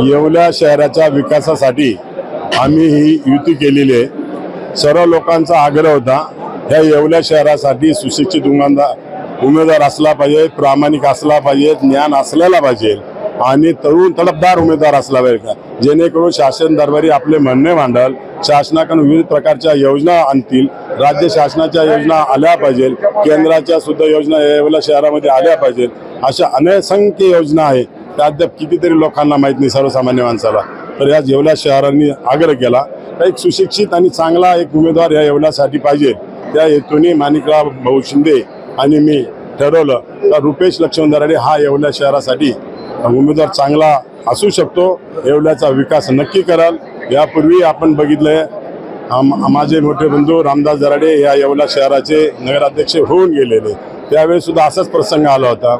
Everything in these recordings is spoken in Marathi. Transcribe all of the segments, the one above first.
येवल्या शहराच्या विकासासाठी आम्ही ही युती केलेली आहे. सर्व लोकांचा आग्रह होता ह्या येवल्या शहरासाठी सुशिक्षित उमेदवार उमेदवार असला पाहिजे प्रामाणिक असला पाहिजे ज्ञान असलेला पाहिजे आणि तरुण तडफदार उमेदवार असला पाहिजे का? जेणेकरून शासन दरबारी आपले म्हणणे मांडल शासनाकडून विविध प्रकारच्या योजना आणतील राज्य शासनाच्या योजना आल्या पाहिजे केंद्राच्या सुद्धा योजना येवला शहरामध्ये आल्या पाहिजेत अशा अनेसंख्य योजना आहेत त्या अद्याप कितीतरी लोकांना माहीत नाही सर्वसामान्य माणसाला. तर या येवला शहरांनी आग्रह केला एक सुशिक्षित आणि चांगला एक उमेदवार या येवल्यासाठी पाहिजे. त्या हेतूने माणिकराव भाऊ शिंदे आणि मी ठरवलं तर रुपेश लक्ष्मण दराडे हा येवल्या शहरासाठी उमेदवार चांगला असू शकतो. येवल्याचा विकास नक्की कराल. यापूर्वी आपण बघितलंय आम- माझे मोठे बंधू रामदास दराडे या येवला शहराचे नगराध्यक्ष होऊन गेलेले. त्यावेळेस सुद्धा असाच प्रसंग आला होता.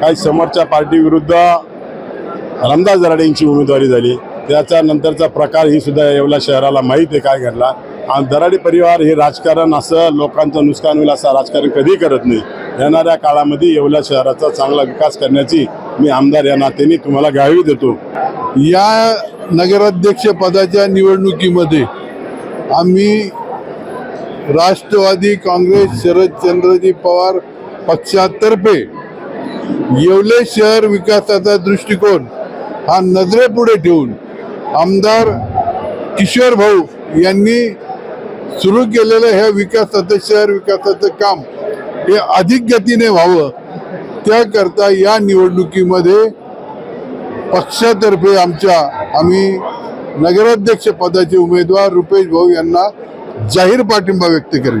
काही समोरच्या पार्टीविरुद्ध रमदास रामदास उमेदवारी झाली. त्याचा नंतरचा प्रकार ही सुद्धा येवला शहराला माहीत आहे काय घडला. आणि दराडे परिवार हे राजकारण असं लोकांचं नुकसान होईल असं राजकारण कधी करत नाही. येणाऱ्या काळामध्ये येवला शहराचा चांगला विकास करण्याची मी आमदार या नात्याने तुम्हाला गावी देतो. या नगराध्यक्ष पदाच्या निवडणुकीमध्ये आम्ही राष्ट्रवादी काँग्रेस शरदचंद्रजी पवार पक्षातर्फे येवले शहर विकासाचा दृष्टिकोन हा नजरेपुढे ठेवून आमदार किशोर भाऊ यांनी सुरू केलेलं ह्या विकासाचं शहर विकासाचं काम हे अधिक गतीने व्हावं त्याकरता या निवडणुकीमध्ये पक्षातर्फे आमच्या आम्ही नगराध्यक्ष पदाचे उमेदवार रुपेश भाऊ यांना जाहीर पाठिंबा व्यक्त करेल